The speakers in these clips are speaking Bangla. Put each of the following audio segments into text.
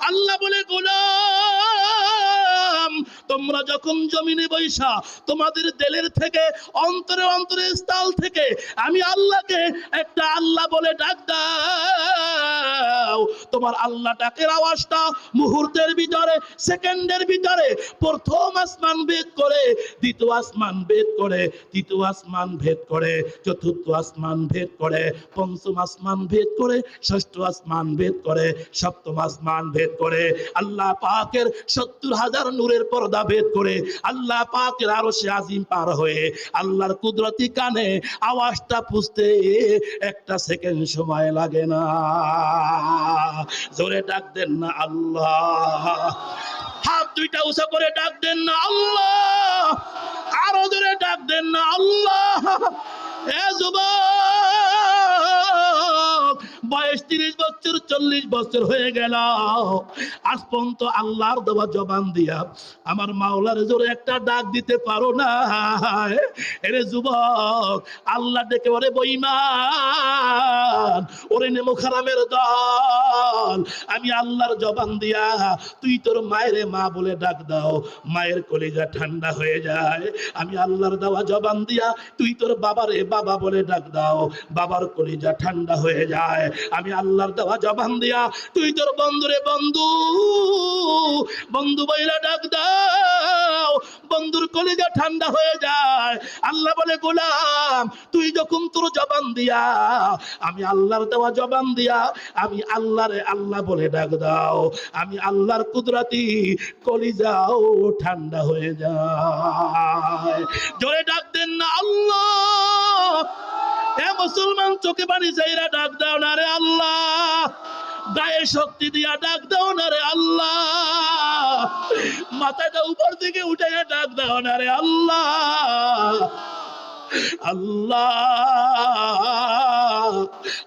আল্লাহ বলে গোলাম! তোমরা যখন জমিনে বৈশা, তোমাদের দিলের থেকে, অন্তরে অন্তরে স্থল থেকে, আমি আল্লাহকে একটা আল্লাহ বলে ডাক তোমার আল্লাহ ডাকের আওয়াজটা মুহূর্তের ভিতরে, সেকেন্ডের ভিতরে, প্রথম আসমান ভেদ করে, দ্বিতীয় আসমান ভেদ করে, তৃতীয় আসমান ভেদ করে, চতুর্থ আসমান ভেদ করে, পঞ্চম আসমান ভেদ করে, ষষ্ঠ আসমান ভেদ করে, সপ্তম আসমান ভেদ করে। আল্লাহ পাকের সত্তর হাজার নূরের পর্দা ভেদ করে আল্লাহ পাকের আরও সে আজিম পার হয়ে আল্লাহর কুদরতি কানে আওয়াজটা পুষতে একটা সেকেন্ড সময় লাগে না। জোরে ডাক দেন না আল্লাহ। হাত দুইটা উঁচা করে ডাক দেন না আল্লাহ। আরও জোরে ডাক দেন না আল্লাহ। এ যুবক বয়স তিরিশ বছর, চল্লিশ বছর হয়ে গেল। আজ পর্যন্ত আল্লাহর দেওয়া জবান দিয়া আমার মাওলার জোরে একটা ডাক দিতে পারো না। এরে যুবক, আল্লাহ ডেকে ওরে বইমান ওরে নেমো খারামের দল। আমি আল্লাহর জবান দিয়া তুই তোর মায়ের মা বলে ডাক দাও। মায়ের কলিজা ঠান্ডা হয়ে যায়। আমি আল্লাহর দেওয়া জবান দিয়া তুই তোর বাবারে বাবা বলে ডাক দাও। বাবার কলিজা ঠান্ডা হয়ে যায়। আমি আল্লাহর দেওয়া জবান দিয়া, তুই তোর বন্ধুরে বন্ধু বন্ধু বইলা ডাক দাও, বন্ধুর কলিজা ঠান্ডা হয়ে যায়। আল্লাহ বলে, গোলাম, তুই যখন তোর জবান দিয়া, আমি আল্লাহর দেওয়া জবান দিয়া, আমি আল্লাহরে আল্লাহ বলে ডাক দাও, আমি আল্লাহর কুদরতি কলিজাও ঠান্ডা হয়ে যায়। জোরে ডাক দেন না আল্লাহ। মুসলমান, চোখে পানি চাইরা ডাক দাও না রে আল্লাহ। গায়ে শক্তি দিয়া ডাক দাও না রে আল্লাহ। মাথাটা উপর দিকে উঠে ডাক দাও না রে আল্লাহ। আল্লাহ।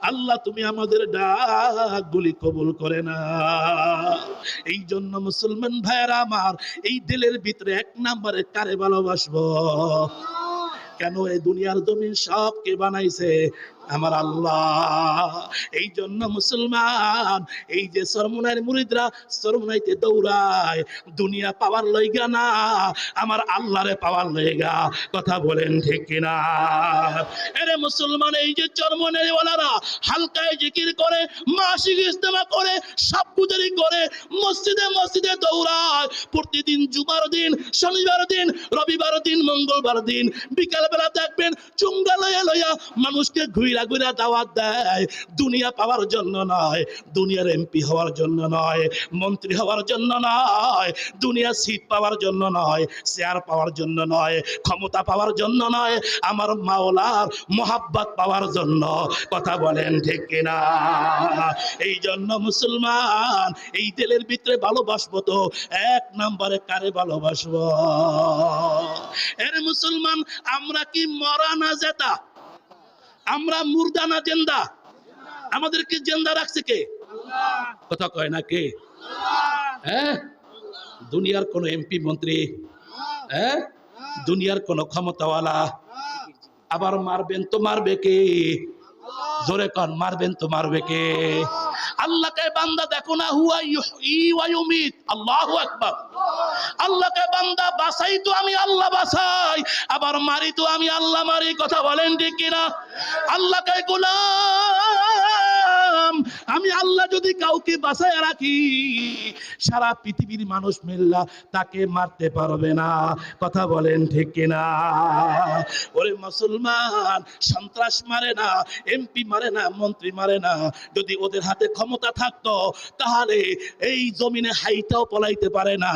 আল্লাহ, তুমি আমাদের কবুল করে না। এই জন্য মুসলমান ভাইয়েরা আমার এই দিলের ভিতরে এক নম্বরে কারে ভালোবাসবো? কেন এই দুনিয়ার জমিন সব কে বানাইছে? আমার আল্লাহ, এই জন্য মুসলমান, এই যে সরমুনার মুরিদরা সরমুনাইতে দৌড়ায়, দুনিয়া পাওয়ার লইগা না, আমার আল্লাহরে পাওয়ার লইগা, কথা বলেন ঠিক কিনা? এরে মুসলমান, এই যে চরমনের ওয়ালারা হালকায় জিকির করে, মাসিক ইস্তেমা করে সব পূজারি করে, মসজিদে মসজিদে দৌড়ায়, প্রতিদিন জুমার দিন, শনিবার দিন, রবিবার দিন, মঙ্গলবার দিন, বিকালবেলা দেখবেন চুঙ্গা লইয়া লইয়া মানুষকে ঘুইরা ঘুইরা দাওয়াত দেয়। দুনিয়া পাওয়ার জন্য নয়, দুনিয়ার এমপি হওয়ার জন্য নয়, মন্ত্রী হওয়ার জন্য নয়, দুনিয়া সিট পাওয়ার জন্য নয় শেয়ার পাওয়ার জন্য নয়, ক্ষমতা পাওয়ার জন্য নয়, আমার মাওলার মোহাব্বত পাওয়ার জন্য। কথা বলেন ঠিক কিনা? এই জন্য মুসলমান, এই দিলের ভিতরে ভালোবাসবো তো, এক নম্বরে কারে ভালোবাসবো? এর মুসলমান, আমরা কি মরা না জেতা? আমরা মুর্দা না জেন্দা। আমাদেরকে জেন্দা রাখছে কে? কথা কয় না কে? হ্যাঁ? দুনিয়ার কোন এমপি মন্ত্রী হ্যাঁ? দুনিয়ার কোন ক্ষমতাওয়ালা। আবার মারবেন তো মারবে কে? জোরে কন, মারবেন তো মারবে কে? আল্লাহকে বান্দা দেখো না, হুয়া ই ওয়া ইউমিত। আল্লাহু আকবার। আল্লাহকে বান্দা বাসাই তো আমি আল্লাহ বাসাই, আবার মারি তো আমি আল্লাহ মারি, কথা বলেন ঠিক কিনা? আল্লাহকে গোলাম। আমি আল্লাহ যদি কাউকে বাসায় রাখি, সারা পৃথিবীর মানুষ মিল্লা তাকে মারতে পারবে না। কথা বলেন ঠিক কিনা? ওরে মুসলমান, সন্ত্রাস মারে না, এমপি মারে না, মন্ত্রী মারে না। যদি ওদের হাতে ক্ষমতা থাকতো, তাহলে এই জমিনে হাইটাও পলাইতে পারে না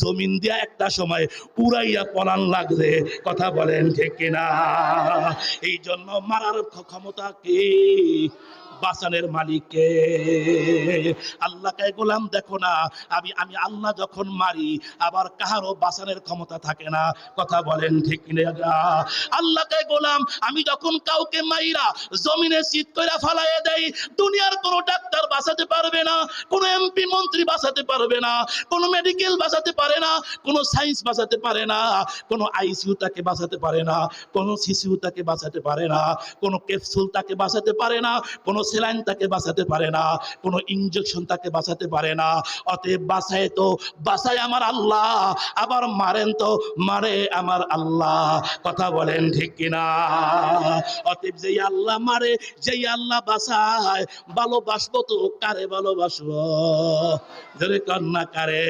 জমিন দিয়া একটা সময় উড়াইয়া পলান লাগবে। কথা বলেন ঠিক কিনা? এই জন্য মারার ক্ষমতা কি? বাসানের মালিককে। আল্লাহকে গোলাম দেখো না, আমি আমি আল্লাহ যখন মারি, আবার কাহারও বাসানের ক্ষমতা থাকে না। কথা বলেন, ঠিক আল্লাহকে গোলাম, আমি যখন কাউকে মাইরা জমিনে শীত করে ফালাইয়ে দেই, দুনিয়ার কোনো ডাক্তার বাঁচাতে পারবে না, কোনো এমপি মন্ত্রী বাঁচাতে পারবে না, কোনো মেডিকেল বাঁচাতে পারে না, কোনো সায়েন্স বাঁচাতে পারে না, কোনো আইসিইউ তাকে বাঁচাতে পারে না, কোনো সিসিউ তাকে বাঁচাতে পারে না, কোনো ক্যাপসুল তাকে বাঁচাতে পারে না, কোনো সেলাইন তাকে বাঁচাতে পারে না, কোনো ইঞ্জেকশন তাকে বাঁচাতে পারে না। অতএব বাঁচায় তো, বাঁচায় আমার আল্লাহ, আবার মারেন তো, মারে আমার আল্লাহ। কথা বলেন ঠিক কিনা? অতএব যেই আল্লাহ মারে, যেই আল্লাহ বাঁচায়, ভালোবাসবো তো, কারে ভালোবাসবো? ধরে কন্যা, কারে?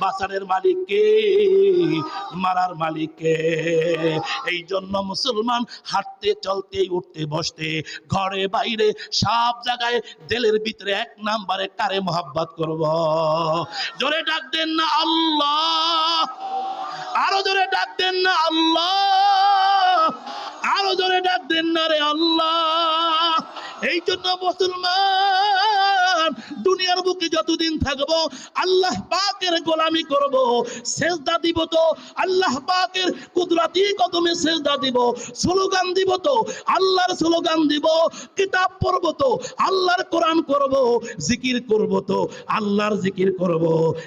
বাঁচানের মালিক কে? মারার মালিক কে? এই জন্য মুসলমান হাঁটতে, চলতে, উঠতে, বসতে, ঘরে বাইরে সব জায়গায় দিলের ভিতরে এক নাম্বারে কারে মোহাব্বত করব? জোরে ডাক দেন না আল্লাহ। আরও জোরে ডাক দেন না আল্লাহ। আরও জোরে ডাক দেন না রে আল্লাহ। এই জন্য মুসলমান দুনিয়ার বুকে যতদিন থাকব, আল্লাহ পাকের গোলামি করব, সেজদা দিব তো, আল্লাহ পাকের কুদরাতি কদমে সেজদা দিব, স্লোগান দিব তো, আল্লাহর স্লোগান দিব, কিতাব পড়ব তো, আল্লাহর কোরআন করব, জিকির করব তো, আল্লাহর জিকির করব।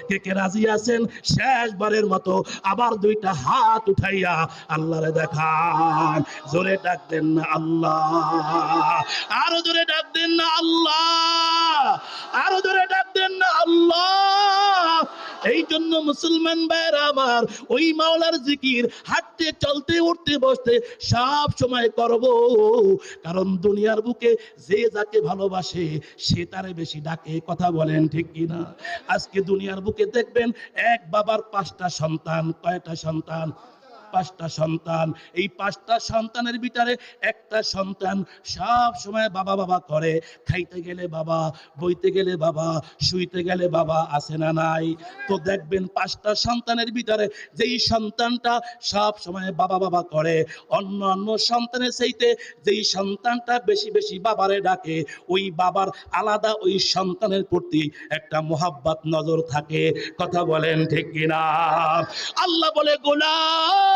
কে কে রাজি আছেন? শেষবারের মতো আবার দুইটা হাত উঠাইয়া আল্লাহরে দেখান। জোরে ডাক দেন না আল্লাহ। আরও জোরে ডাক দেন না আল্লাহ। আরও জোরে ডাক দেন না, আল্লাহ। এই জন্য মুসলমান ভাইয়েরা আমার, ওই মাওলার জিকির, হাঁটতে, চলতে, উঠতে, বসতে সব সময় করব। কারণ দুনিয়ার বুকে যে যাকে ভালোবাসে, সে তারে বেশি ডাকে, কথা বলেন ঠিক কিনা? আজকে দুনিয়ার বুকে দেখবেন, এক বাবার পাঁচটা সন্তান, কয়টা সন্তান? পাঁচটা সন্তান। এই পাঁচটা সন্তানের ভিতরে একটা সন্তান সব সময় বাবা বাবা করে। খাইতে গেলে বাবা, বইতে গেলে বাবা, শুইতে গেলে বাবা আসে না নাই? তো দেখবেন পাঁচটা সন্তানের ভিতরে যেই সন্তানটা সব সময় বাবা বাবা করে। অন্য অন্য সন্তানের চাইতে যেই সন্তানটা বেশি বেশি বাবারে ডাকে, ওই বাবার আলাদা ওই সন্তানের প্রতি একটা মোহাব্বত নজর থাকে। কথা বলেন ঠিক কিনা? আল্লাহ বলে গোলাম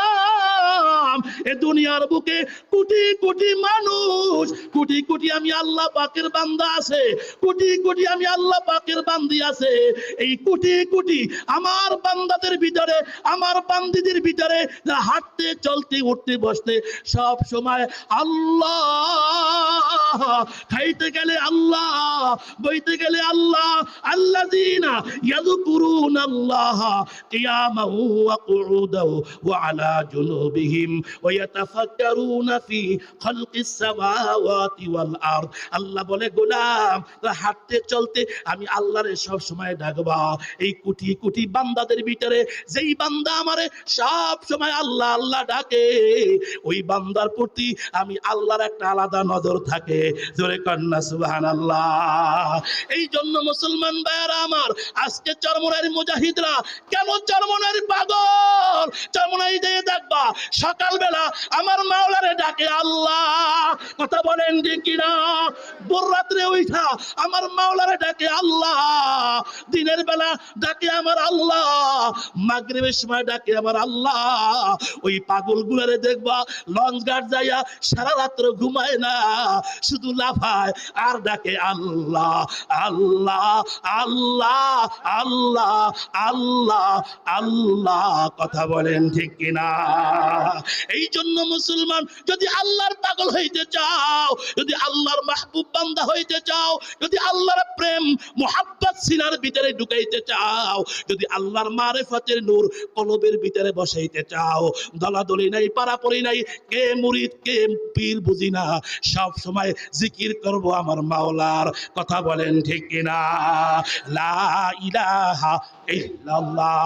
এ দুনিয়ার বুকে কোটি কোটি মানুষ, কোটি কোটি আমি আল্লাহ পাকের বান্দা আছে, কোটি কোটি আমি আল্লাহ পাকের বান্দি আছে। এই কোটি কোটি আমার বান্দাদের ভিতরে, আমার বান্দিদের ভিতরে যারা হাঁটতে, চলতে, উঠতে, বসতে, সব সময় আল্লাহ। খাইতে গেলে আল্লাহ, বইতে গেলে আল্লাহ আল্লাহ দিনা ইয়াদুকুরুন আল্লাহ কিয়ামাহু ওয়া কুউদাহু ওয়া আলা জুনুবিহিম। ওয়া ইয়াতাফাক্কারুনা ফি খালকিস সামাওয়াতি ওয়াল আরদ আল্লাহ বলে, গোলাম হাঁটতে চলতে আমি সব সময় ডাকবা। এই কোটি কোটি বান্দাদের ভিতরে যেই বান্দা আমারে সব সময় আল্লাহ আল্লাহ ডাকে, ওই বান্দার প্রতি আমি আল্লাহর একটা আলাদা নজর থাকে। জোরে কন্যা এই জন্য মুসলমান ভাইয়ারা আমার, আজকে মুজাহিদরা কেন পাগল? চরমনাই দিয়ে দেখবা, সকালবেলা আমার মাওলারে ডাকে আল্লাহ। কথা বলেন যে কিনা? ভোর রাত্রে উঠা আমার মাওলারে ডাকে, আল্লাহ! দিনের বেলা ডাকে আমার, আল্লাহ! মাগরিবের সময় ডাকে আমার, আল্লাহ! ওই পাগল গুলারে দেখবা লঞ্চ ঘাট যাইয়া সারা রাত্র ঘুমায় না, শুধু লাফায় আর ডাকে, আল্লাহ! আল্লাহ! আল্লাহ! আল্লাহ! আল্লাহ! আল্লাহ! কথা বলেন ঠিক কিনা? এই জন্য মুসলমান যদি আল্লাহর পাগল হইতে চাও, যদি আল্লাহর মাহবুব বান্দা হইতে চাও, যদি আল্লাহর প্রেম, মোহাব্বত সিনার ভিতরে ঢুকাইতে চাও, যদি আল্লাহর মারেফতের নূর কলবের ভিতরে বসাইতে চাও, দলাদলি নাই, পারাপরি নাই, কে মুরিদ, কে পীর বুঝি না, সব সময় জিকির করব আমার মাওলার কথা বলেন ঠিক কিনা? লা ইলাহা ইল্লাল্লাহ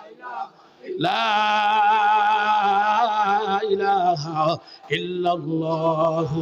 লা ইলাহা ইল্লাল্লাহু